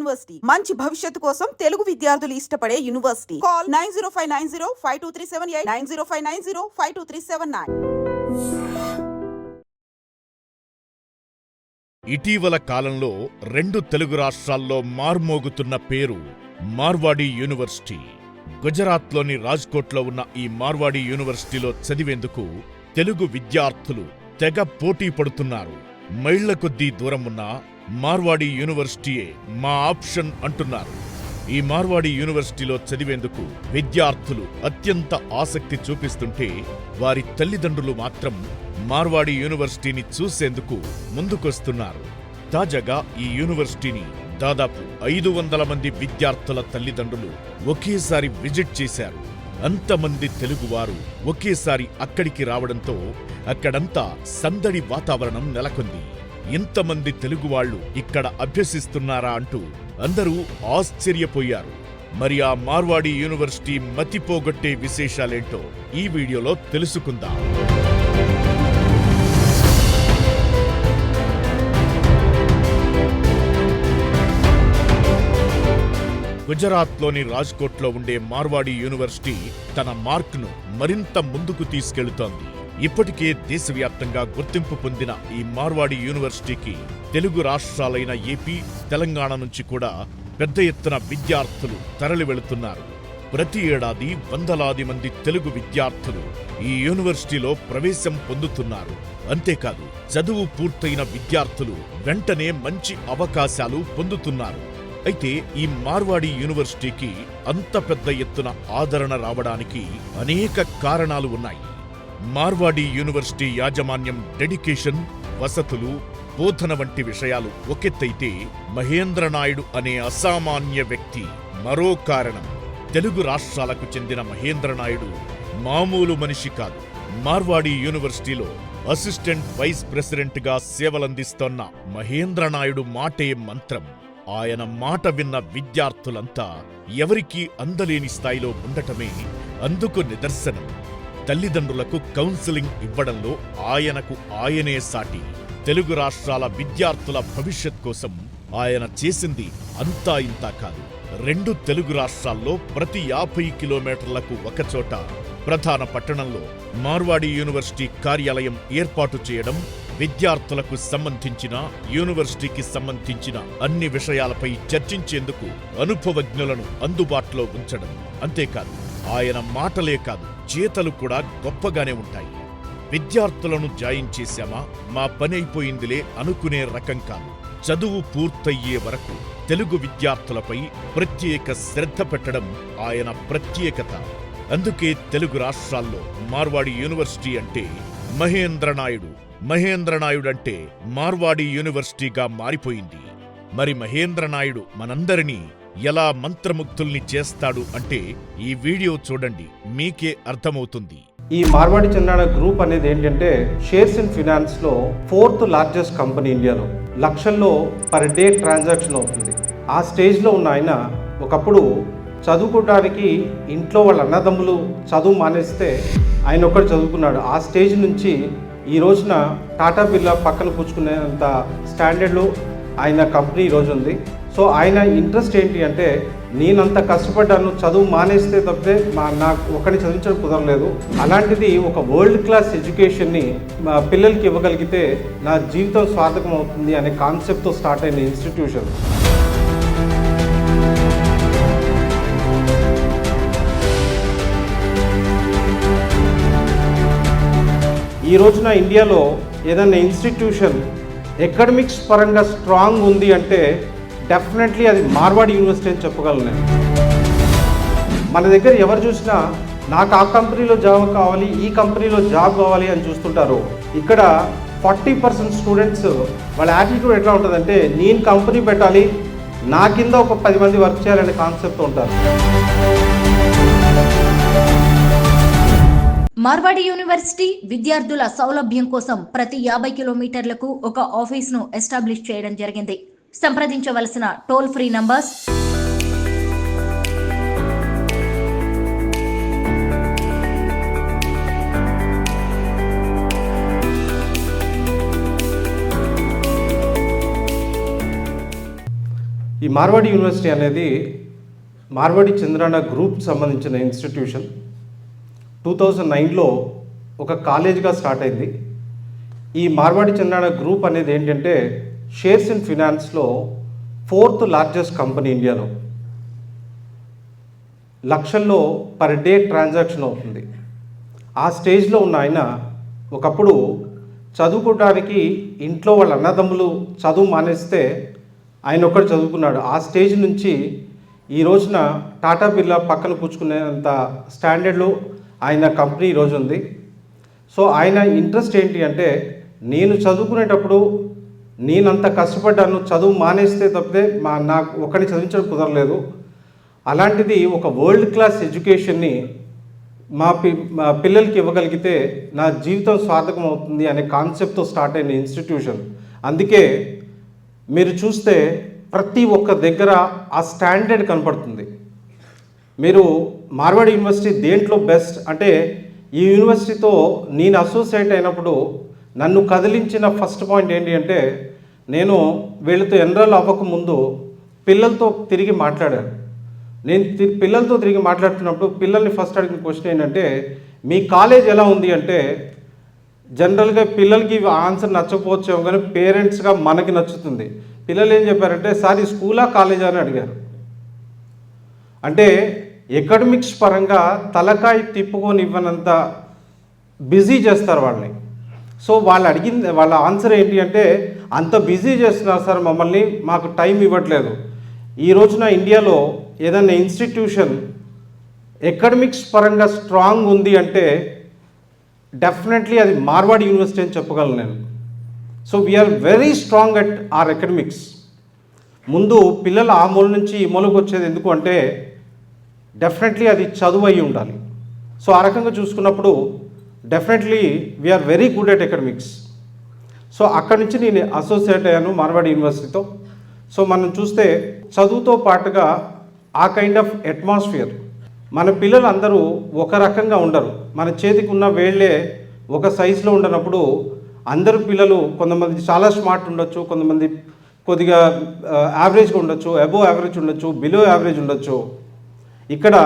University. మంచి భవిష్యత్తు కోసం తెలుగు విద్యార్థులు ఇష్టపడే university. Call nine zero five nine zero five two three seven eight nine zero five nine zero five two three seven nine. ఇటీవల కాలంలో రెండు తెలుగు రాష్ట్రాల్లో మార్మోగుతున్న పేరు మార్వాడి యూనివర్సిటీ. గుజరాత్లోని రాజ్కోట్లో ఉన్న ఈ మార్వాడి యూనివర్సిటీలో చదివేందుకు తెలుగు విద్యార్థులు తెగ పోటీ పడుతున్నారు. మైళ్ళ కొద్దీ దూరం ఉన్న మార్వాడి యూనివర్సిటీయే మా ఆప్షన్ అంటున్నారు. ఈ మార్వాడి యూనివర్సిటీలో చదివేందుకు విద్యార్థులు అత్యంత ఆసక్తి చూపిస్తుంటే వారి తల్లిదండ్రులు మాత్రం మార్వాడి యూనివర్సిటీని చూసేందుకు ముందుకొస్తున్నారు. తాజాగా ఈ యూనివర్సిటీని దాదాపు ఐదు వందల మంది విద్యార్థుల తల్లిదండ్రులు ఒకేసారి విజిట్ చేశారు. అంతమంది తెలుగువారు ఒకేసారి అక్కడికి రావడంతో అక్కడంతా సందడి వాతావరణం నెలకొంది. ఇంతమంది తెలుగువాళ్ళు ఇక్కడ అభ్యసిస్తున్నారా అంటూ అందరూ ఆశ్చర్యపోయారు. మరి ఆ మార్వాడి యూనివర్సిటీ మతిపోగొట్టే విశేషాలేంటో ఈ వీడియోలో తెలుసుకుందాం. గుజరాత్లోని రాజ్కోట్లో ఉండే మార్వాడి యూనివర్సిటీ తన మార్క్ను మరింత ముందుకు తీసుకెళుతోంది. ఇప్పటికే దేశవ్యాప్తంగా గుర్తింపు పొందిన ఈ మార్వాడి యూనివర్సిటీకి తెలుగు రాష్ట్రాలైన ఏపీ తెలంగాణ నుంచి కూడా పెద్ద ఎత్తున విద్యార్థులు తరలి వెళుతున్నారు. ప్రతి ఏడాది వందలాది మంది తెలుగు విద్యార్థులు ఈ యూనివర్సిటీలో ప్రవేశం పొందుతున్నారు. అంతేకాదు చదువు పూర్తయిన విద్యార్థులు వెంటనే మంచి అవకాశాలు పొందుతున్నారు. అయితే ఈ మార్వాడి యూనివర్సిటీకి అంత పెద్ద ఎత్తున ఆదరణ రావడానికి అనేక కారణాలు ఉన్నాయి. మార్వాడి యూనివర్సిటీ యాజమాన్యం డెడికేషన్ వసతులు బోధన వంటి విషయాలు ఒకెత్తైతే మహేంద్రనాయుడు అనే అసామాన్య వ్యక్తి మరో కారణం. తెలుగు రాష్ట్రాలకు చెందిన మహేంద్రనాయుడు మామూలు మనిషి కాదు. మార్వాడి యూనివర్సిటీలో అసిస్టెంట్ వైస్ ప్రెసిడెంట్గా సేవలందిస్తోన్న మహేంద్రనాయుడు మాటే మంత్రం. ఆయన మాట విన్న విద్యార్థులంతా ఎవరికీ అందలేని స్థాయిలో ఉండటమే అందుకు నిదర్శనం. తల్లిదండ్రులకు కౌన్సిలింగ్ ఇవ్వడంలో ఆయనకు ఆయనే సాటి. తెలుగు రాష్ట్రాల విద్యార్థుల భవిష్యత్ కోసం ఆయన చేసింది అంతా ఇంతా కాదు. రెండు తెలుగు రాష్ట్రాల్లో ప్రతి యాభై కిలోమీటర్లకు ఒకచోట ప్రధాన పట్టణంలో మార్వాడి యూనివర్సిటీ కార్యాలయం ఏర్పాటు చేయడం విద్యార్థులకు సంబంధించిన యూనివర్సిటీకి సంబంధించిన అన్ని విషయాలపై చర్చించేందుకు అనుభవజ్ఞులను అందుబాటులో ఉంచడం అంతేకాదు. ఆయన మాటలే కాదు చేతలు కూడా గొప్పగానే ఉంటాయి. విద్యార్థులను జాయిన్ చేశామా? మా పని అయిపోయిందిలే అనుకునే రకం కాదు. చదువు పూర్తయ్యే వరకు తెలుగు విద్యార్థులపై ప్రత్యేక శ్రద్ధ పెట్టడం ఆయన ప్రత్యేకత. అందుకే తెలుగు రాష్ట్రాల్లో మార్వాడి యూనివర్సిటీ అంటే మహేంద్రనాయుడు మహేంద్రనాయుడంటే మార్వాడి యూనివర్సిటీగా మారిపోయింది. మరి మహేంద్రనాయుడు మనందరినీ ఎలా మంత్రముగ్ధుల్ని చేస్తాడు అంటే ఈ వీడియో చూడండి మీకే అర్థమవుతుంది. ఈ మార్వాడి చెందాడ గ్రూప్ అనేది ఏంటంటే షేర్స్ ఇన్ ఫినాన్స్లో ఫోర్త్ లార్జెస్ట్ కంపెనీ ఇండియాలో. లక్షల్లో పర్ డే ట్రాన్సాక్షన్ అవుతుంది. ఆ స్టేజ్లో ఉన్న ఆయన ఒకప్పుడు చదువుకోవడానికి ఇంట్లో వాళ్ళ అన్నదమ్ములు చదువు మానేస్తే ఆయన ఒక్కడు చదువుకున్నాడు. ఆ స్టేజ్ నుంచి ఈ రోజున టాటా బిర్లా పక్కన పుచ్చుకునేంత స్టాండర్డ్లో ఆయన కంపెనీ ఈరోజు ఉంది. సో ఆయన ఇంట్రెస్ట్ ఏంటి అంటే నేనంత కష్టపడ్డాను చదువు మానేస్తే తప్పితే మా నాకు ఒకరిని చదివించడం కుదరలేదు. అలాంటిది ఒక వరల్డ్ క్లాస్ ఎడ్యుకేషన్ని మా పిల్లలకి ఇవ్వగలిగితే నా జీవితం స్వార్థకం అవుతుంది అనే కాన్సెప్ట్తో స్టార్ట్ అయిన ఇన్స్టిట్యూషన్ ఈ రోజున ఇండియాలో ఏదైనా ఇన్స్టిట్యూషన్ ఎకడమిక్స్ పరంగా స్ట్రాంగ్ ఉంది అంటే డెఫినెట్లీ అది మార్వాడ్ యూనివర్సిటీ అని చెప్పగలను నేను. మన దగ్గర ఎవరు చూసినా నాకు ఆ కంపెనీలో జాబ్ కావాలి ఈ కంపెనీలో జాబ్ కావాలి అని చూస్తుంటారు. ఇక్కడ ఫార్టీ పర్సెంట్ స్టూడెంట్స్ వాళ్ళ యాటిట్యూడ్ ఎట్లా ఉంటుందంటే నేను కంపెనీ పెట్టాలి నా కింద ఒక పది మంది వర్క్ చేయాలనే కాన్సెప్ట్ ఉంటారు. మార్వాడి యూనివర్సిటీ విద్యార్థుల సౌలభ్యం కోసం ప్రతి యాభై కిలోమీటర్లకు ఒక ఆఫీస్ను ఎస్టాబ్లిష్ చేయడం జరిగింది. సంప్రదించవలసిన టోల్ ఫ్రీ నంబర్స్. ఈ మార్వాడి యూనివర్సిటీ అనేది మార్వాడి చంద్రాన గ్రూప్ సంబంధించిన ఇన్స్టిట్యూషన్. టూ థౌజండ్ నైన్లో ఒక కాలేజ్గా స్టార్ట్ అయింది. ఈ మార్వాడి చంద్రాన గ్రూప్ అనేది ఏంటంటే షేర్స్ ఇన్ ఫినాన్స్లో ఫోర్త్ లార్జెస్ట్ కంపెనీ ఇండియాలో. లక్షల్లో పర్ డే ట్రాన్సాక్షన్ అవుతుంది. ఆ స్టేజ్లో ఉన్న ఆయన ఒకప్పుడు చదువుకోవడానికి ఇంట్లో వాళ్ళ అన్నదమ్ములు చదువు మానేస్తే ఆయన ఒక్కడు చదువుకున్నాడు. ఆ స్టేజ్ నుంచి ఈ రోజున టాటా బిర్లా పక్కన కూర్చుకునేంత స్టాండర్డ్లో ఆయన కంపెనీ ఈరోజు ఉంది. సో ఆయన ఇంట్రెస్ట్ ఏంటి అంటే నేను చదువుకునేటప్పుడు నేనంత కష్టపడ్డాను చదువు మానేస్తే తప్పితే మా నాకు ఒకరిని చదివించడం కుదరలేదు. అలాంటిది ఒక వరల్డ్ క్లాస్ ఎడ్యుకేషన్ని మా పి మా పిల్లలకి ఇవ్వగలిగితే నా జీవితం సార్థకం అవుతుంది అనే కాన్సెప్ట్తో స్టార్ట్ అయిన ఇన్స్టిట్యూషన్ అందుకే మీరు చూస్తే ప్రతి ఒక్క దగ్గర ఆ స్టాండర్డ్ కనపడుతుంది. మీరు మార్వాడి యూనివర్సిటీ దేంట్లో బెస్ట్ అంటే ఈ యూనివర్సిటీతో నేను అసోసియేట్ అయినప్పుడు నన్ను కదిలించిన ఫస్ట్ పాయింట్ ఏంటి అంటే నేను వీళ్ళతో ఎన్రోల్ అవ్వకముందు పిల్లలతో తిరిగి మాట్లాడాను. నేను తి- పిల్లలతో తిరిగి మాట్లాడుతున్నప్పుడు పిల్లల్ని ఫస్ట్ అడిగిన క్వశ్చన్ ఏంటంటే మీ కాలేజ్ ఎలా ఉంది? అంటే జనరల్గా పిల్లలకి ఆన్సర్ నచ్చకపోవచ్చేమో కానీ పేరెంట్స్గా మనకి నచ్చుతుంది. పిల్లలు ఏం చెప్పారంటే సార్ ఈ స్కూలా కాలేజా? అని అడిగారు. అంటే ఎకడమిక్స్ పరంగా తలకాయ తిప్పుకొని ఇవ్వనంత బిజీ చేస్తారు వాళ్ళని. సో వాళ్ళు అడిగింది వాళ్ళ ఆన్సర్ ఏంటి అంటే అంత బిజీ చేస్తున్నారు సార్ మమ్మల్ని మాకు టైం ఇవ్వట్లేదు. ఈ రోజున ఇండియాలో ఏదైనా ఇన్స్టిట్యూషన్ ఎకడమిక్స్ పరంగా స్ట్రాంగ్ ఉంది అంటే డెఫినెట్లీ అది మార్వాడ్ యూనివర్సిటీ అని చెప్పగలను నేను. So we are very strong at our academics ముందు పిల్లలు ఆ మూల నుంచి ఈ మూలకు వచ్చేది ఎందుకు అంటే డెఫినెట్లీ అది చదువు అయి ఉండాలి. సో ఆ రకంగా చూసుకున్నప్పుడు definitely we are very good at academics so అక్కడి నుంచి నేను అసోసియేట్ అయ్యాను మార్వాడి యూనివర్సిటీతో సో మనం చూస్తే చదువుతో పాటుగా ఆ కైండ్ ఆఫ్ అట్మాస్ఫియర్ మన పిల్లలు అందరూ ఒక రకంగా ఉండరు. మన చేతికి ఉన్న వేళ్ళే ఒక సైజులో ఉండనప్పుడు అందరు పిల్లలు కొంతమంది చాలా స్మార్ట్ ఉండొచ్చు కొంతమంది కొద్దిగా యావరేజ్గా ఉండొచ్చు అబోవ్ యావరేజ్ ఉండొచ్చు బిలో యావరేజ్ ఉండొచ్చు. ఇక్కడ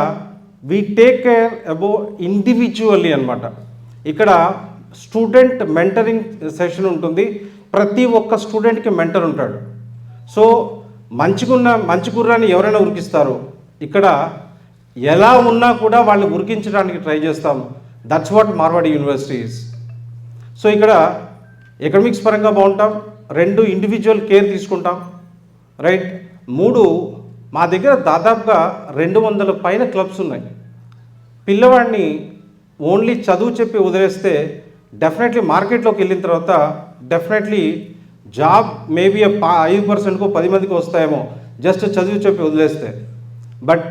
we take care above individually అనమాట ఇక్కడ స్టూడెంట్ మెంటరింగ్ సెషన్ ఉంటుంది. ప్రతి ఒక్క స్టూడెంట్కి మెంటర్ ఉంటాడు. సో మంచిగున్న మంచి గుర్రాన్ని ఎవరైనా ఉరికిస్తారు. ఇక్కడ ఎలా ఉన్నా కూడా వాళ్ళని ఉరికించడానికి ట్రై చేస్తాం. That's what Marwadi universities so ఇక్కడ ఎకనమిక్స్ పరంగా బాగుంటాం. రెండు ఇండివిజువల్ కేర్ తీసుకుంటాం. రైట్ మూడు మా దగ్గర దాదాపుగా రెండు వందల పైన క్లబ్స్ ఉన్నాయి. పిల్లవాడిని ఓన్లీ చదువు చెప్పి వదిలేస్తే డెఫినెట్లీ మార్కెట్లోకి వెళ్ళిన తర్వాత డెఫినెట్లీ జాబ్ మేబీ ఐదు పర్సెంట్కు పది మందికి వస్తాయేమో. జస్ట్ చదువు చెప్పి వదిలేస్తే. But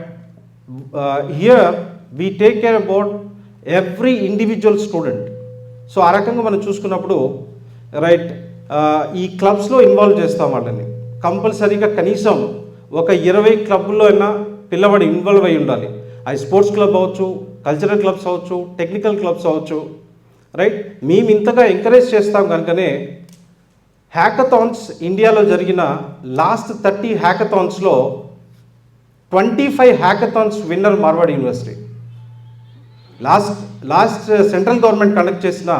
here we take care about every individual student so ఆ రకంగా మనం చూసుకున్నప్పుడు రైట్ ఈ క్లబ్స్లో ఇన్వాల్వ్ చేస్తాం వాళ్ళని. కంపల్సరీగా కనీసం ఒక ఇరవై క్లబ్లో అయినా పిల్లవాడు ఇన్వాల్వ్ అయి ఉండాలి. అది స్పోర్ట్స్ క్లబ్ అవ్వచ్చు కల్చరల్ క్లబ్స్ అవ్వచ్చు టెక్నికల్ క్లబ్స్ అవ్వచ్చు. రైట్? మేము ఇంతగా ఎంకరేజ్ చేస్తాం కనుకనే హ్యాకథాన్స్ ఇండియాలో జరిగిన last thirty హ్యాకథాన్స్లో twenty five hackathons winner Marwadi university. Last last central government conduct చేసిన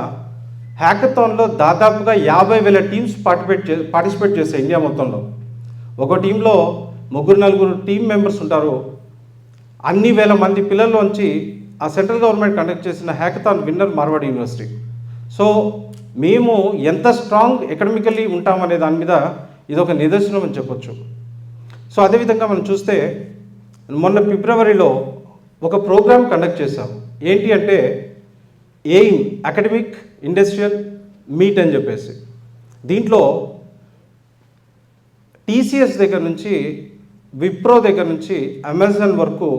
హ్యాకథాన్లో దాదాపుగా యాభై వేల టీమ్స్ పార్టిసిపేట్ చే పార్టిసిపేట్ చేశాయి ఇండియా మొత్తంలో. ఒక టీంలో ముగ్గురు నలుగురు టీం మెంబర్స్ ఉంటారు. అన్ని వేల మంది పిల్లల్లోంచి ఆ సెంట్రల్ గవర్నమెంట్ కండక్ట్ చేసిన hackathon winner Marwadi university. So మేము ఎంత స్ట్రాంగ్ ఎకడమికల్లీ ఉంటామనే దాని మీద ఇది ఒక నిదర్శనం అని చెప్పొచ్చు. సో అదేవిధంగా మనం చూస్తే మొన్న ఫిబ్రవరిలో ఒక ప్రోగ్రామ్ కండక్ట్ చేశాం. ఏంటి అంటే ఎయిమ్ అకాడమిక్ ఇండస్ట్రియల్ మీట్ అని చెప్పేసి. దీంట్లో టీసీఎస్ దగ్గర నుంచి విప్రో దగ్గర నుంచి అమెజాన్ వరకు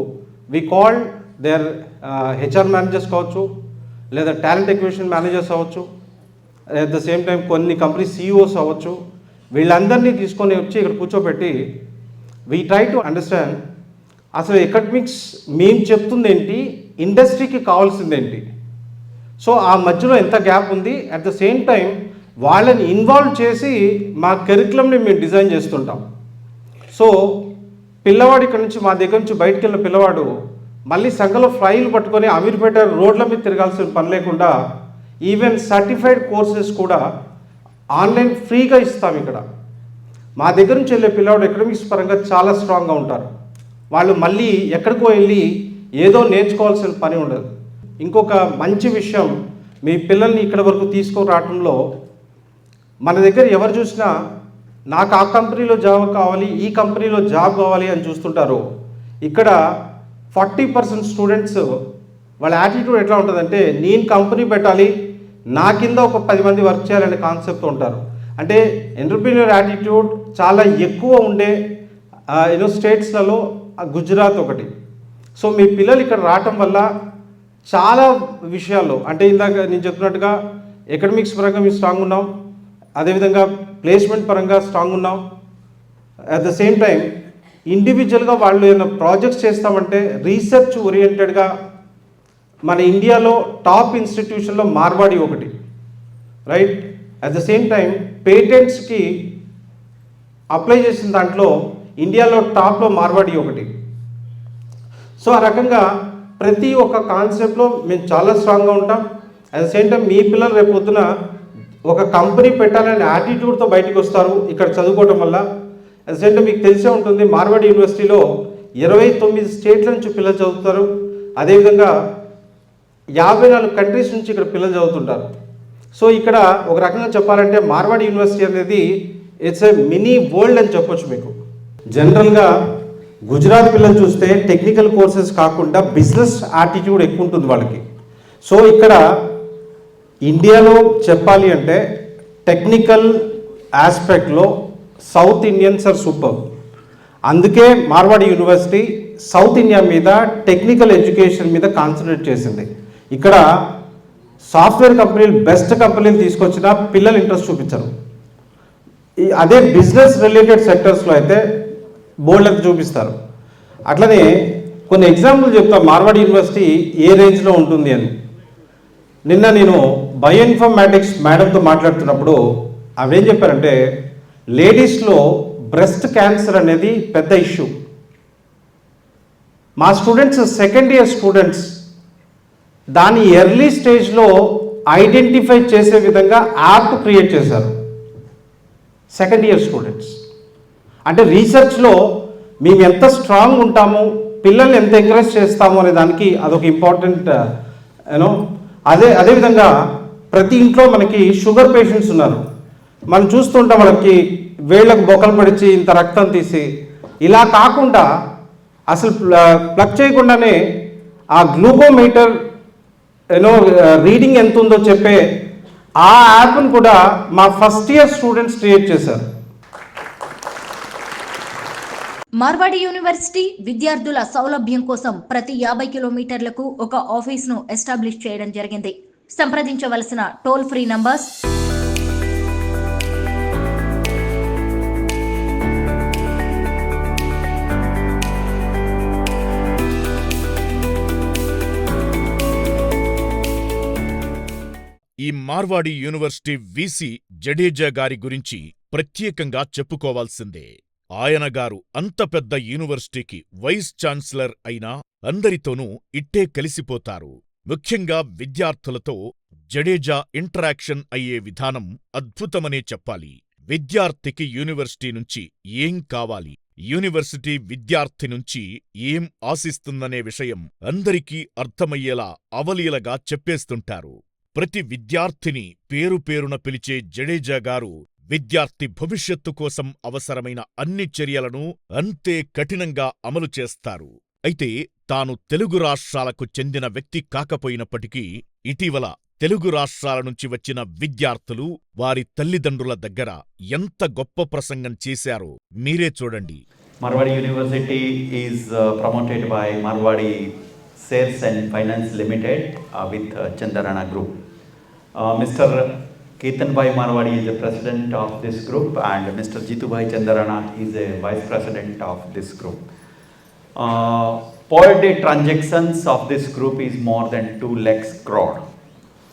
వి దేర్ హెచ్ఆర్ మేనేజర్స్ కావచ్చు లేదా టాలెంట్ ఎక్విజిషన్ మేనేజర్స్ అవ్వచ్చు అట్ ద సేమ్ టైం కొన్ని కంపెనీ సీఈఓస్ అవ్వచ్చు. వీళ్ళందరినీ తీసుకొని వచ్చి ఇక్కడ కూర్చోబెట్టి వీ ట్రై టు అండర్స్టాండ్ అసలు ఎకడమిక్స్ మేము చెప్తుంది ఏంటి ఇండస్ట్రీకి కావాల్సింది ఏంటి. సో ఆ మధ్యలో ఎంత గ్యాప్ ఉంది అట్ ద సేమ్ టైం వాళ్ళని ఇన్వాల్వ్ చేసి మా కరికులంని మేము డిజైన్ చేస్తుంటాం. సో పిల్లవాడు ఇక్కడ నుంచి మా దగ్గర నుంచి బయటికి వెళ్ళిన పిల్లవాడు మళ్ళీ సంఘంలో ఫ్లైలు పట్టుకొని అమీర్పేట రోడ్ల మీద తిరగాల్సిన పని లేకుండా ఈవెన్ సర్టిఫైడ్ కోర్సెస్ కూడా ఆన్లైన్ ఫ్రీగా ఇస్తాం ఇక్కడ. మా దగ్గర నుంచి వెళ్ళే పిల్లవాడు ఎకడమిక్స్ పరంగా చాలా స్ట్రాంగ్గా ఉంటారు. వాళ్ళు మళ్ళీ ఎక్కడికో వెళ్ళి ఏదో నేర్చుకోవాల్సిన పని ఉండదు. ఇంకొక మంచి విషయం మీ పిల్లల్ని ఇక్కడ వరకు తీసుకొని రావడంలో మన దగ్గర ఎవరు చూసినా నాకు ఆ కంపెనీలో జాబ్ కావాలి ఈ కంపెనీలో జాబ్ కావాలి అని చూస్తుంటారు. ఇక్కడ ఫార్టీ పర్సెంట్ స్టూడెంట్స్ వాళ్ళ యాటిట్యూడ్ ఎట్లా ఉంటుందంటే నేను కంపెనీ పెట్టాలి నా కింద ఒక పది మంది వర్క్ చేయాలనే కాన్సెప్ట్ ఉంటారు. అంటే ఎంటర్ప్రీనియర్ యాటిట్యూడ్ చాలా ఎక్కువ ఉండే యూనో స్టేట్స్లలో గుజరాత్ ఒకటి. సో మీ పిల్లలు ఇక్కడ రావటం వల్ల చాలా విషయాల్లో అంటే ఇందాక నేను చెప్పినట్టుగా ఎకడమిక్స్ పరంగా మేము స్ట్రాంగ్ ఉన్నాం అదేవిధంగా ప్లేస్మెంట్ పరంగా స్ట్రాంగ్ ఉన్నాం. అట్ ద సేమ్ టైం ఇండివిజువల్గా వాళ్ళు ఏమైనా ప్రాజెక్ట్స్ చేస్తామంటే రీసెర్చ్ ఓరియంటెడ్గా మన ఇండియాలో టాప్ ఇన్స్టిట్యూషన్లో మార్వాడి ఒకటి. Right at the same time పేటెంట్స్కి apply చేసిన దాంట్లో ఇండియాలో టాప్లో మార్వాడి ఒకటి. సో ఆ రకంగా ప్రతి ఒక్క కాన్సెప్ట్లో మేము చాలా స్ట్రాంగ్గా ఉంటాం. అట్ ద సేమ్ టైం మీ పిల్లలు రేపు పొద్దున ఒక కంపెనీ పెట్టాలనే యాటిట్యూడ్తో బయటకు వస్తారు. ఇక్కడ చదువుకోవటం వల్ల అట్ మీకు తెలిసే ఉంటుంది మార్వాడి యూనివర్సిటీలో ఇరవై తొమ్మిది స్టేట్ల నుంచి పిల్లలు చదువుతారు. అదేవిధంగా యాభై నాలుగు కంట్రీస్ నుంచి ఇక్కడ పిల్లలు చదువుతుంటారు. సో ఇక్కడ ఒక రకంగా చెప్పాలంటే మార్వాడ్ యూనివర్సిటీ అనేది ఇట్స్ ఏ మినీ వరల్డ్ అని చెప్పొచ్చు మీకు. జనరల్గా గుజరాత్ పిల్లలు చూస్తే టెక్నికల్ కోర్సెస్ కాకుండా బిజినెస్ యాటిట్యూడ్ ఎక్కువ ఉంటుంది వాళ్ళకి. సో ఇక్కడ ఇండియాలో చెప్పాలి అంటే టెక్నికల్ ఆస్పెక్ట్లో సౌత్ ఇండియన్స్ ఆర్ సూపర్. అందుకే మార్వాడి యూనివర్సిటీ సౌత్ ఇండియా మీద టెక్నికల్ ఎడ్యుకేషన్ మీద కాన్సన్ట్రేట్ చేసింది. ఇక్కడ సాఫ్ట్వేర్ కంపెనీలు బెస్ట్ కంపెనీలు తీసుకొచ్చిన పిల్లలు ఇంట్రెస్ట్ చూపించరు. అదే బిజినెస్ రిలేటెడ్ సెక్టర్స్లో అయితే బోర్డు చూపిస్తారు. అట్లనే కొన్ని ఎగ్జాంపుల్ చెప్తా. మార్వాడి యూనివర్సిటీ ఏ రేంజ్లో ఉంటుంది అని. నిన్న నేను బయోఇన్ఫర్మాటిక్స్ మేడంతో మాట్లాడుతున్నప్పుడు ఆవిడ ఏం చెప్పారంటే లేడీస్లో బ్రెస్ట్ క్యాన్సర్ అనేది పెద్ద ఇష్యూ. మా స్టూడెంట్స్ సెకండ్ ఇయర్ స్టూడెంట్స్ దాని ఎర్లీ స్టేజ్లో ఐడెంటిఫై చేసే విధంగా యాప్ క్రియేట్ చేశారు. Second year students. అంటే రీసెర్చ్లో మేము ఎంత స్ట్రాంగ్ ఉంటాము పిల్లల్ని ఎంత ఎంకరేజ్ చేస్తాము అనే దానికి అదొక ఇంపార్టెంట్ యూనో అదే అదేవిధంగా ప్రతి ఇంట్లో మనకి షుగర్ పేషెంట్స్ ఉన్నారు. మనం చూస్తుంటాం వాళ్ళకి వేళ్ళకు బొక్కలు పడిచి ఇంత రక్తం తీసి. ఇలా కాకుండా అసలు ప్లగ్ చేయకుండానే ఆ గ్లూకోమీటర్ యూనో రీడింగ్ ఎంత ఉందో చెప్పే ఆ యాప్ను కూడా మా ఫస్ట్ ఇయర్ స్టూడెంట్స్ క్రియేట్ చేశారు. మార్వాడి యూనివర్సిటీ విద్యార్థుల సౌలభ్యం కోసం ప్రతి యాభై కిలోమీటర్లకు ఒక ఆఫీస్ను ఎస్టాబ్లిష్ చేయడం జరిగింది. సంప్రదించవలసిన టోల్ ఫ్రీ నంబర్స్ ఈ మార్వాడి యూనివర్సిటీ వీసీ జడేజా గారి గురించి ప్రత్యేకంగా చెప్పుకోవాల్సిందే. ఆయనగారు అంత పెద్ద యూనివర్సిటీకి వైస్ ఛాన్సలర్ అయినా అందరితోనూ ఇట్టే కలిసిపోతారు. ముఖ్యంగా విద్యార్థులతో జడేజా ఇంటరాక్షన్ అయ్యే విధానం అద్భుతమనే చెప్పాలి. విద్యార్థికి యూనివర్సిటీ నుంచి ఏం కావాలి? యూనివర్సిటీ విద్యార్థి నుంచి ఏం ఆశిస్తుందనే విషయం అందరికీ అర్థమయ్యేలా అవలీలగా చెప్పేస్తుంటారు. ప్రతి విద్యార్థిని పేరు పేరున పిలిచే జడేజా గారు విద్యార్థి భవిష్యత్తు కోసం అవసరమైన అన్ని చర్యలను అంతే కఠినంగా అమలు చేస్తారు. అయితే తాను తెలుగు రాష్ట్రాలకు చెందిన వ్యక్తి కాకపోయినప్పటికీ ఇటీవల తెలుగు రాష్ట్రాల నుంచి వచ్చిన విద్యార్థులు వారి తల్లిదండ్రుల దగ్గర ఎంత గొప్ప ప్రసంగం చేశారో మీరే చూడండి. Marwadi university is promoted by Marwadi sales and finance limited with uh, uh group. Mr. Ketan Bhai Marwadi is the president of this group and Mr. Jitu Bhai Chandarana is a vice president of this group. Uh, per day transactions of this group is more than 2 lakhs crore.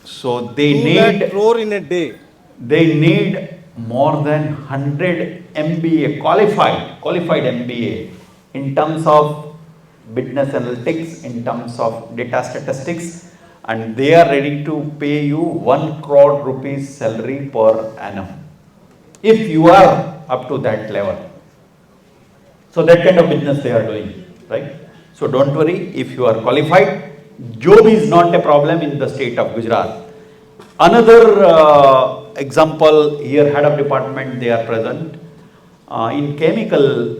So they need crore in a day. they need more than 100 MBA qualified qualified MBA in terms of business analytics, in terms of data statistics, and they are ready to pay you 1 crore rupees salary per annum. If you are up to that level. So that kind of business they are doing, right? So don't worry, if you are qualified, job is not a problem in the state of Gujarat. Another uh, example here, head of department, they are present uh, in chemical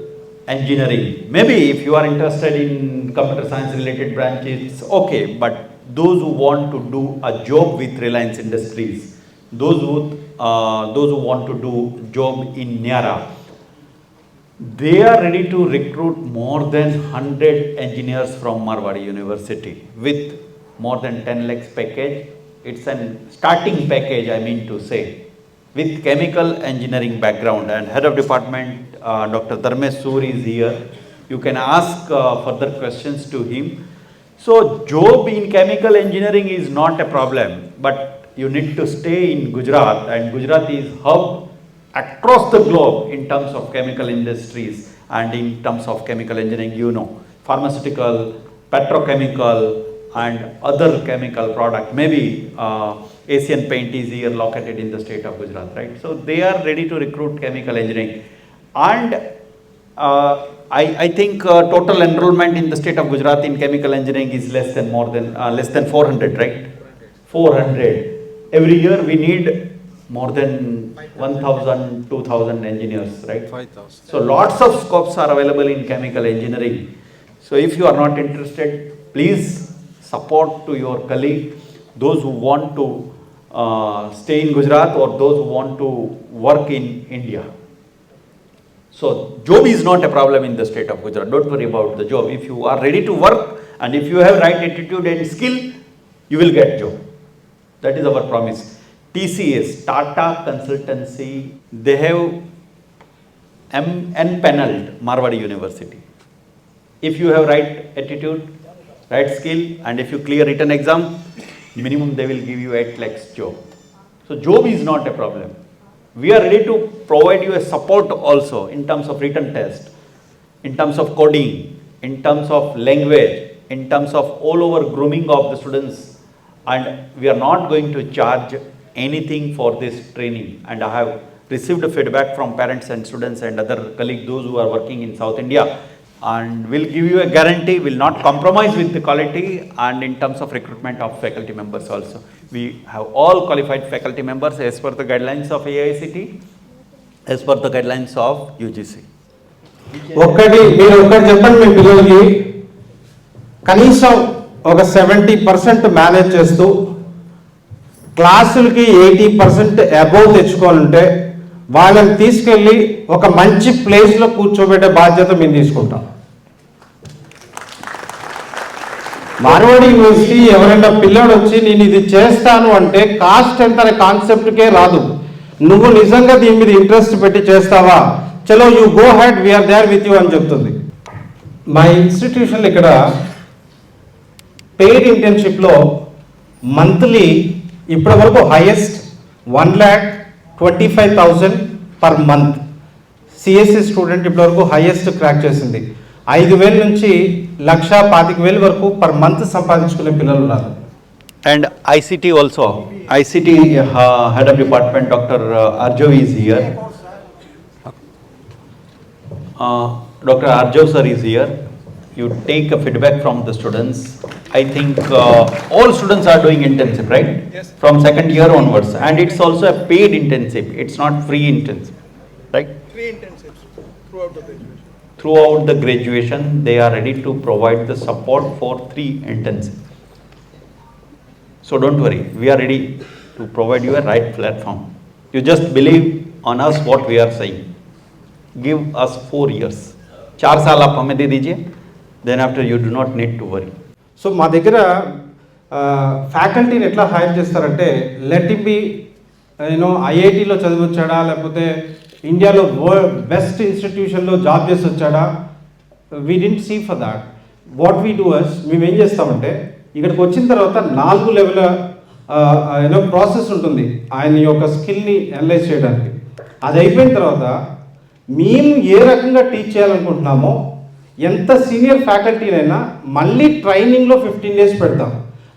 engineering. Maybe if you are interested in computer science related branches, okay, but those who want to do a job with Reliance Industries, those who, uh, those who want to do job in Niara, they are ready to recruit more than 100 engineers from Marwadi University with more than 10 lakhs package. It's an starting package, I mean to say, with chemical engineering background and head of department, uh, Dr. Dharmesh Soor is here. You can ask uh, further questions to him. So job in chemical engineering is not a problem, but you need to stay in Gujarat and Gujarat is hub across the globe in terms of chemical industries and in terms of chemical engineering, you know, pharmaceutical, petrochemical and other chemical product. Maybe uh, Asian Paint is here located in the state of Gujarat, right? So they are ready to recruit chemical engineering. And uh, I, I think uh, total enrollment in the state of Gujarat in chemical engineering is less than more than, uh, less than 400, right? 400. Every year we need more than 1000, 2000 engineers, right? 5000. So lots of scopes are available in chemical engineering. So if you are not interested, please support to your colleague, those who want to uh, stay in Gujarat or those who want to work in India. So job is not a problem in the state of Gujarat. Don't worry about the job. If you are ready to work and if you have right attitude and skill, you will get job. That is our promise. TCS, Tata Consultancy, they have M- panelled Marwadi University. If you have right attitude, right skill, and if you clear written exam, minimum they will give you 8 lakhs job. So job is not a problem. We are ready to provide you a support also in terms of written test, in terms of coding, in terms of language, in terms of all over grooming of the students. And we are not going to charge anything for this training. And I have received feedback from parents and students and other colleagues, those who are working in South India. And will give you a guarantee, will not compromise with the quality and in terms of recruitment of faculty members also. We have all qualified faculty members as per the guidelines of AICT, as per the guidelines of UGC. ఒక్కటి మీరు ఒక్కటి చెప్పండి మీ పిల్లలకి కనీసం ఒక seventy percent manage చేస్తూ క్లాసులకి eighty percent above తెచ్చుకోవాలంటే వాళ్ళని తీసుకెళ్ళి ఒక మంచి ప్లేస్లో కూర్చోబెట్టే బాధ్యత మేము తీసుకుంటాం మార్వాడి చూసి ఎవరైనా పిల్లడు వచ్చి నేను ఇది చేస్తాను అంటే కాస్ట్ ఎంత అనే కాన్సెప్ట్కే రాదు. నువ్వు నిజంగా దీని మీద ఇంట్రెస్ట్ పెట్టి చేస్తావా? చలో you go ahead we are there with you అని చెప్తుంది. మా ఇన్స్టిట్యూషన్ ఇక్కడ పెయిడ్ ఇంటర్న్షిప్లో మంత్లీ ఇప్పటి వరకు highest one lakh twenty five thousand per month CSC student ఇప్పటివరకు హైయెస్ట్ క్రాక్ చేసింది. ఐదు వేల నుంచి లక్ష పాతిక వేలు వరకు పర్ మంత్ సంపాదించుకునే పిల్లలు ఉన్నారు also, ICT uh, head of department, Dr. Arjav is here. Uh, Dr. Arjav sir is here. You take a feedback from the students. I think uh, all students are doing intensive, right? Yes. From second year onwards, and it's also a paid intensive. It's not free intensive, right? three internships throughout the graduation. Throughout the graduation, they are ready to provide the support for three intensive. So don't worry, we are ready to provide you a right platform. You just believe on us what we are saying. Give us four years. चार साल आप हमें दे दीजिए, then after you do not need to worry. So మా దగ్గర ఫ్యాకల్టీని ఎట్లా హైర్ చేస్తారంటే లెట్ ఇమ్ బి యూనో ఐఐటిలో చదివి వచ్చాడా లేకపోతే ఇండియాలో బెస్ట్ ఇన్స్టిట్యూషన్లో జాబ్ చేసి వచ్చాడా? We didn't see for that what we do as మేము ఏం చేస్తామంటే ఇక్కడికి వచ్చిన తర్వాత నాలుగు లెవెల్ ఏదో ప్రాసెస్ ఉంటుంది ఆయన యొక్క స్కిల్ని అనలైజ్ చేయడానికి. అది అయిపోయిన తర్వాత మేము ఏ రకంగా టీచ్ చేయాలనుకుంటున్నామో ఎంత సీనియర్ ఫ్యాకల్టీనైనా మళ్ళీ ట్రైనింగ్లో ఫిఫ్టీన్ డేస్ పెడతాం.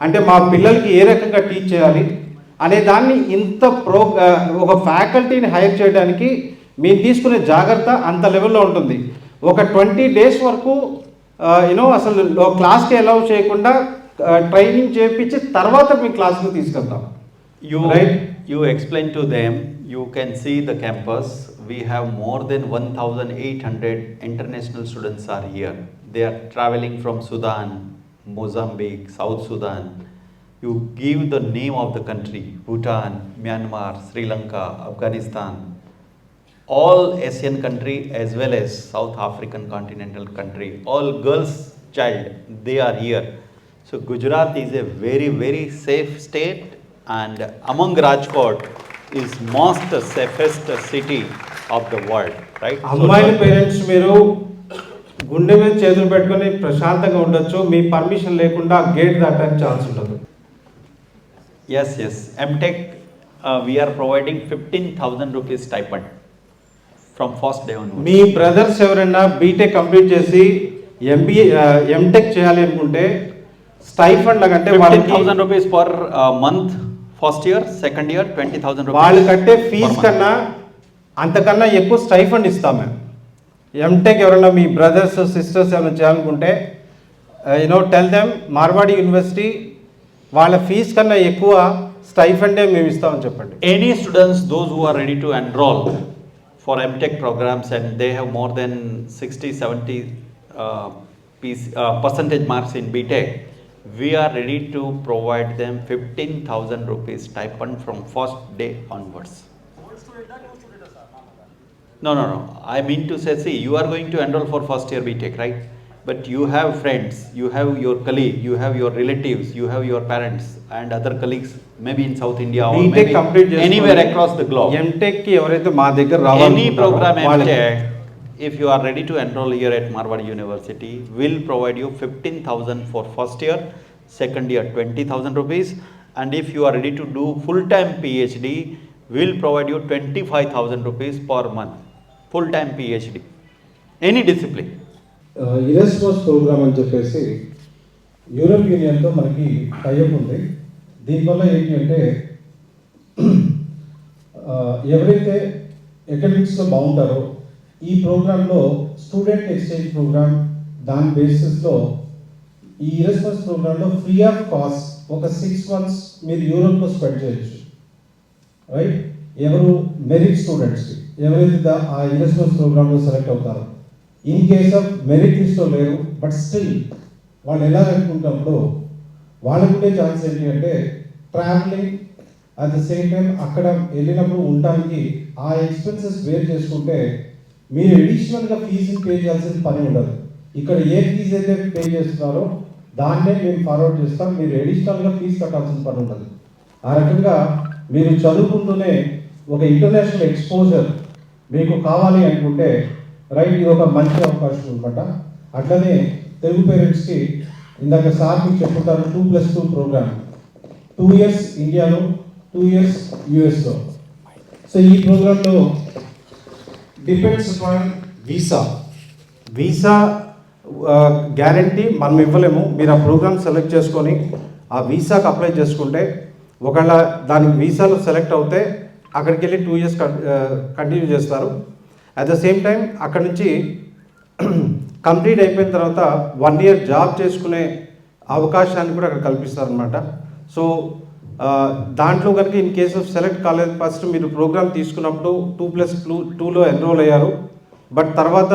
అంటే మా పిల్లలకి ఏ రకంగా టీచ్ చేయాలి అనే దాన్ని ఇంత ప్రో ఒక ఫ్యాకల్టీని హైర్ చేయడానికి మీరు తీసుకునే జాగ్రత్త అంత లెవెల్లో ఉంటుంది. ఒక ట్వంటీ డేస్ వరకు యూనో అసలు క్లాస్కి అలౌ చేయకుండా ట్రైనింగ్ చేయించి తర్వాత మీ క్లాస్కి తీసుకెళ్తాం. You right you explain to them you can see the campus we have more than one thousand eight hundred international students are here they are travelling from Sudan Mozambique south Sudan you give the name of the country Bhutan Myanmar Sri Lanka Afghanistan All Asian country as well as South African continental country, all girls child, they are here. So Gujarat is a very, very safe state and among Rajkot is most safest city of the world, right? So- అమ్మాయిల parents మీరు గుండె మీద చేతులు పెట్టుకొని ప్రశాంతంగా ఉండొచ్చు మీ permission లేకుండా గేట్ దాటడానికి ఛాన్స్ ఉండదు Yes, yes. MTech, uh, we are providing 15,000 rupees first day onwards. మీ బ్రదర్స్ ఎవరైనా బీటెక్ కంప్లీట్ చేసి ఎంబీఏ ఎంటెక్ చేయాలి అనుకుంటే స్టైఫండ్ లాగంటే Fifteen వాళ్ళకి per uh, month, first year, second year, twenty thousand rupees. వాళ్ళు కట్టే ఫీజు. కన్నా అంతకన్నా ఎక్కువ స్టైఫండ్ ఇస్తాం మేము ఎంటెక్ ఎవరైనా మీ బ్రదర్స్ సిస్టర్స్ ఏమైనా చేయాలనుకుంటే you know tell them Marwadi university వాళ్ళ ఫీజు కన్నా ఎక్కువ స్టైఫండే మేము ఇస్తామని చెప్పండి Any students, those who are ready to enroll for MTech programs and they have more than 60, 70 uh, piece, uh, percentage marks in BTech, we are ready to provide them 15,000 rupees stipend from first day onwards. No, no, no. I mean to say, see, you are going to enroll for first year BTech, right? But you have friends, you have your colleague, you have your relatives, you have your parents and other colleagues, maybe in South India or B Tech maybe complete anywhere across the globe. M Tech కి ఎవరైతే మా దగ్గర Any రావాలి program MTech, if you are ready to enroll here at Marwadi University, will provide you 15,000 for first year, second year 20,000 rupees. And if you are ready to do full-time PhD, will provide you 25,000 rupees per month, full-time PhD, any discipline. Erasmus program అని చెప్పేసి Europe యూనియన్తో మనకి tie up ఉంది. దీనివల్ల ఏంటి అంటే ఎవరైతే ఎకనమిక్స్లో బాగుంటారో ఈ ప్రోగ్రాంలో స్టూడెంట్ ఎక్స్చేంజ్ ప్రోగ్రామ్ దాని బేసిస్లో ఈ ఇరస్మస్ ప్రోగ్రాంలో ఫ్రీ ఆఫ్ కాస్ట్ ఒక సిక్స్ మంత్స్ మీరు యూరోప్లో స్పెండ్ చేయొచ్చు. రైట్ ఎవరు మెరిట్ స్టూడెంట్స్ ఎవరైతే ఆ ఇరస్మస్ ప్రోగ్రాంలో సెలెక్ట్ అవుతారో. ఇన్ కేస్ ఆఫ్ మెరిట్ లిస్ట్లో లేరు బట్ స్టిల్ వాళ్ళు ఎలా అనుకుంటున్నప్పుడు వాళ్ళకు ఉండే ఛాన్స్ ఏంటి అంటే travelling at the same time అక్కడ వెళ్ళినప్పుడు ఉండడానికి ఆ ఎక్స్పెన్సెస్ వేర్ చేసుకుంటే మీరు అడిషనల్గా ఫీజు పే చేయాల్సిన పని ఉండదు. ఇక్కడ ఏ ఫీజు అయితే పే చేస్తున్నారో దాన్నే మేము ఫార్వర్డ్ చేస్తాం. మీరు అడిషనల్గా ఫీజు కట్టాల్సిన పని ఉండదు. ఆ రకంగా మీరు చదువుకుంటూనే ఒక ఇంటర్నేషనల్ ఎక్స్పోజర్ మీకు కావాలి అనుకుంటే రైట్ ఇది ఒక మంచి అవకాశం అనమాట అట్లనే తెలుగు పేరెంట్స్కి ఇందాక సార్ మీకు చెప్పుకుంటారు two plus two program two years ఇండియాలో టూ ఇయర్స్ యూఎస్లో సో ఈ ప్రోగ్రాంలో depends upon visa visa guarantee మనం ఇవ్వలేము. మీరు ఆ ప్రోగ్రామ్ సెలెక్ట్ చేసుకొని ఆ వీసాకి అప్లై చేసుకుంటే ఒకవేళ దానికి వీసాలో సెలెక్ట్ అవుతే అక్కడికి వెళ్ళి టూ ఇయర్స్ కంటిన్యూ చేస్తారు. అట్ ద సేమ్ టైం అక్కడ నుంచి కంప్లీట్ అయిపోయిన తర్వాత వన్ ఇయర్ జాబ్ చేసుకునే అవకాశాన్ని కూడా అక్కడ కల్పిస్తారనమాట సో దాంట్లో కనుక ఇన్ కేస్ ఆఫ్ సెలెక్ట్ కాలేదు ఫస్ట్ మీరు ప్రోగ్రామ్ తీసుకున్నప్పుడు టూ ప్లస్ టూ టూలో ఎన్రోల్ అయ్యారు. బట్ తర్వాత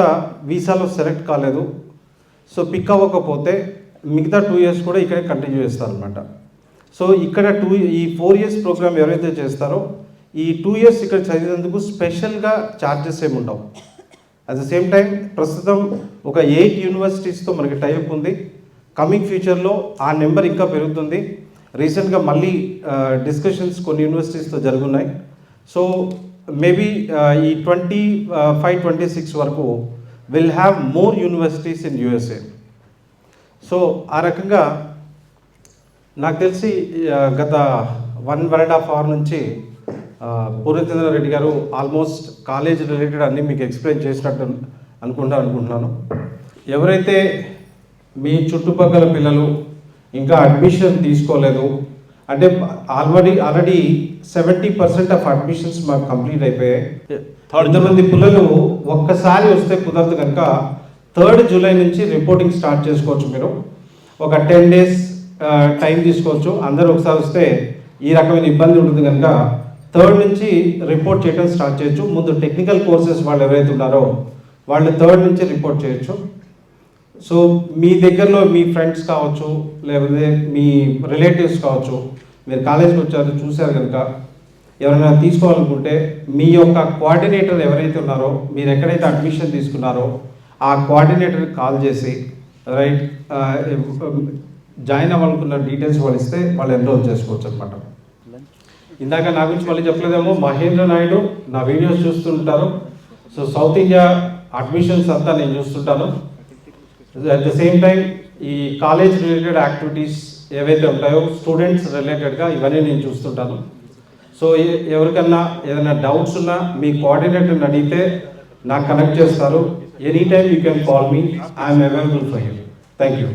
వీసాలో సెలెక్ట్ కాలేదు. సో పిక్ అవ్వకపోతే మిగతా టూ ఇయర్స్ కూడా ఇక్కడే కంటిన్యూ చేస్తారనమాట సో ఇక్కడ టూ ఈ ఫోర్ ఇయర్స్ ప్రోగ్రామ్ ఎవరైతే చేస్తారో ఈ టూ ఇయర్స్ ఇక్కడ చదివినందుకు స్పెషల్గా ఛార్జెస్ ఏమి ఉండవు. అట్ ద సేమ్ టైం ప్రస్తుతం ఒక ఎయిట్ యూనివర్సిటీస్తో మనకి టైప్ ఉంది. కమింగ్ ఫ్యూచర్లో ఆ నెంబర్ ఇంకా పెరుగుతుంది. రీసెంట్గా మళ్ళీ డిస్కషన్స్ కొన్ని యూనివర్సిటీస్తో జరుగున్నాయి. సో మేబీ ఈ ట్వంటీ ఫైవ్ ట్వంటీ సిక్స్ వరకు will have more universities in USA so ఆ రకంగా నాకు తెలిసి గత one one and half hour నుంచి పూర్ణచంద్ర రెడ్డి గారు ఆల్మోస్ట్ కాలేజ్ రిలేటెడ్ అన్నీ మీకు ఎక్స్ప్లెయిన్ చేసినట్టు అనుకుంటా అనుకుంటున్నాను. ఎవరైతే మీ చుట్టుపక్కల పిల్లలు ఇంకా అడ్మిషన్ తీసుకోలేదు అంటే already already seventy percent of admissions మాకు కంప్లీట్ అయిపోయాయి. ఇంతమంది పిల్లలు ఒక్కసారి వస్తే కుదరదు కనుక థర్డ్ జూలై నుంచి రిపోర్టింగ్ స్టార్ట్ చేసుకోవచ్చు మీరు. ఒక టెన్ డేస్ టైం తీసుకోవచ్చు. అందరూ ఒకసారి వస్తే ఈ రకమైన ఇబ్బంది ఉంటుంది కనుక థర్డ్ నుంచి రిపోర్ట్ చేయడం స్టార్ట్ చేయొచ్చు. ముందు టెక్నికల్ కోర్సెస్ వాళ్ళు ఎవరైతే ఉన్నారో వాళ్ళు థర్డ్ నుంచి రిపోర్ట్ చేయొచ్చు. సో మీ దగ్గరలో మీ ఫ్రెండ్స్ కావచ్చు లేకపోతే మీ రిలేటివ్స్ కావచ్చు మీరు కాలేజ్కి వచ్చారు చూశారు కనుక ఎవరైనా తీసుకోవాలనుకుంటే మీ యొక్క కోఆర్డినేటర్ ఎవరైతే ఉన్నారో మీరు ఎక్కడైతే అడ్మిషన్ తీసుకున్నారో ఆ కోఆర్డినేటర్కి కాల్ చేసి రైట్ జాయిన్ అవ్వాలనుకున్న డీటెయిల్స్ వాళ్ళు ఇస్తే వాళ్ళు ఎన్రోల్ చేసుకోవచ్చు అనమాట ఇందాక నా గురించి మళ్ళీ చెప్పలేదేమో మహేంద్ర నాయుడు నా వీడియోస్ చూస్తుంటారు. సో సౌత్ ఇండియా అడ్మిషన్స్ అంతా నేను చూస్తుంటాను. అట్ ద సేమ్ టైం ఈ కాలేజ్ రిలేటెడ్ యాక్టివిటీస్ ఏవైతే ఉంటాయో స్టూడెంట్స్ రిలేటెడ్గా ఇవన్నీ నేను చూస్తుంటాను. సో ఎవరికన్నా ఏదైనా డౌట్స్ ఉన్నా మీ కోఆర్డినేటర్ని అడిగితే నాకు కనెక్ట్ చేస్తారు. Any time you can call me I'm available for you thank you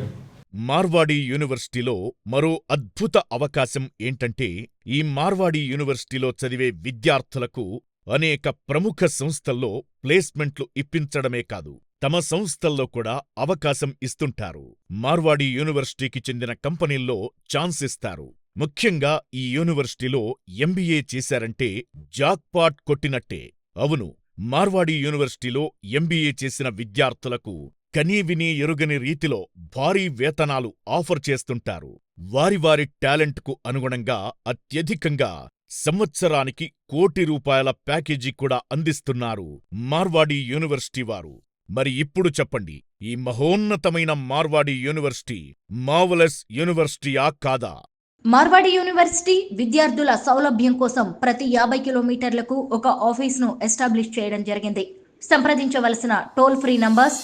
Marwadi యూనివర్సిటీలో మరో అద్భుత అవకాశం ఏంటంటే ఈ మార్వాడీ యూనివర్సిటీలో చదివే విద్యార్థులకు అనేక ప్రముఖ సంస్థల్లో ప్లేస్మెంట్లు ఇప్పించడమే కాదు తమ సంస్థల్లో కూడా అవకాశం ఇస్తుంటారు. మార్వాడీ యూనివర్సిటీకి చెందిన కంపెనీల్లో ఛాన్స్ ఇస్తారు. ముఖ్యంగా ఈ యూనివర్సిటీలో ఎంబీఏ చేశారంటే జాక్పాట్ కొట్టినట్టే. అవును మార్వాడీ యూనివర్సిటీలో ఎంబీఏ చేసిన విద్యార్థులకు కనీవినీ ఎరుగని రీతిలో భారీ వేతనాలు ఆఫర్ చేస్తుంటారు. వారి వారి టాలెంట్కు అనుగుణంగా అత్యధికంగా సంవత్సరానికి కోటి రూపాయల ప్యాకేజీ కూడా అందిస్తున్నారు మార్వాడి యూనివర్సిటీ వారు. మరి ఇప్పుడు చెప్పండి ఈ మహోన్నతమైన మార్వాడి యూనివర్సిటీ మావలస్ యూనివర్సిటీయా కాదా? మార్వాడి యూనివర్సిటీ విద్యార్థుల సౌలభ్యం కోసం ప్రతి యాభై కిలోమీటర్లకు ఒక ఆఫీస్ను ఎస్టాబ్లిష్ చేయడం జరిగింది. సంప్రదించవలసిన టోల్ ఫ్రీ నంబర్స్